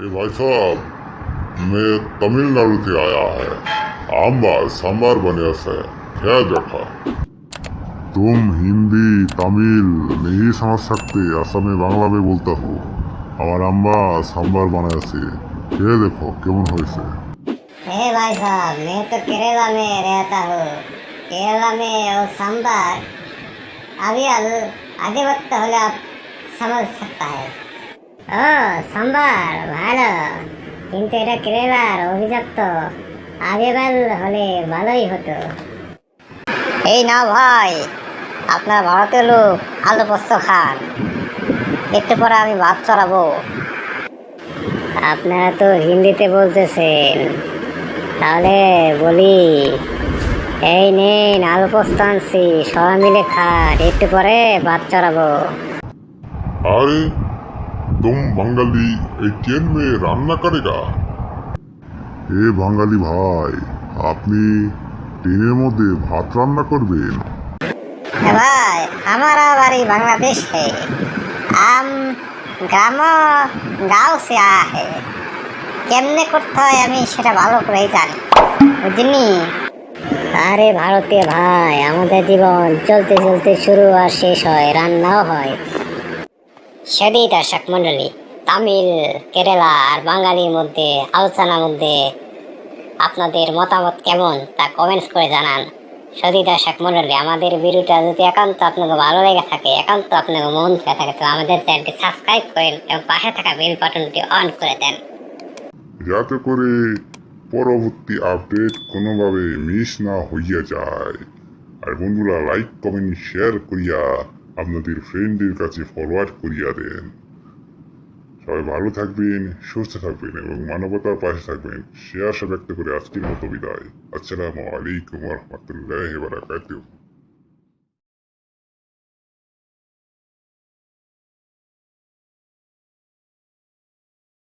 भाई साहब मैं तमिलनाडु से आया है आम्बार सांबार बने से क्या देखा तुम हिंदी तमिल नहीं समझ सकते असमी बांग्ला में बोलता हूँ আমার আম্মা সাম্বার বানাইছে খেয়ে দেখো কেমন হয়েছে हे भाई साहब मैं तो केरला में रहता हूँ केरला में और सांबार अभी अल- आधे वक्त হলে आप समझ सकता है ও, সাম্বার, ভালো। কিন্তু এটা কেরালার অভিজাত আবেবাল হলে ভালোই হতো। এই না ভাই, আপনার ভারতীয় লোক আলু পোস্ত খান। একটু পরে আমি ভাত চড়াবো। আপনারা তো হিন্দিতে বলতেছেন। তাহলে বলি, এই নিন আলু পোস্ত আনছি, সবাই মিলে খান, একটু পরে ভাত চড়াবো। अरे একদম বাঙালি, এই চেন মেয়ে রান্না করেগা এ বাঙালি ভাই, আপনি ট্রেনের মধ্যে ভাত রান্না করবেন? হ্যাঁ ভাই, আমারা বাড়ি বাংলাদেশে আম গ্রাম গাও সে আহে কেমনে করতে হয় আমি সেটা ভালো করেই জানি বুঝলি আরে ভারতে ভাই, আমাদের জীবন চলতে চলতে শুরু আর শেষ হয়, রান্নাও হয়। সেটাই দর্শক মন্ডলী তামিল, কেরালা আর বাঙালির মধ্যে আলোচনার মধ্যে আপনাদের মতামত কেমন তা কমেন্টস করে জানান। সত্যি দর্শক মন্ডলী আমাদের ভিডিওটা যদি একান্ত আপনাকে ভালো লেগে থাকে, একান্ত আপনাকে মন থেকে থাকে তো আমাদের চ্যানেলটি সাবস্ক্রাইব করেন এবং পাশে থাকা বেল বাটনটি অন করে দেন। যাতে করে পরবর্তী আপডেট কোনোভাবে মিস না হইয়া যায়। আর বন্ধুরা লাইক কমেন্ট শেয়ার করিয়া আপনাদের ফ্রেন্ডদের কাছে ফরওয়ার্ড করিয়া দেন। সবাই ভালো থাকবেন, সুস্থ থাকবেন এবং মানবতার পাশে থাকবেন। সে আশা ব্যক্ত করে আজকের মতো বিদায়। আসসালামু আলাইকুম রহমতুল্লাহ বারাকাতুহ।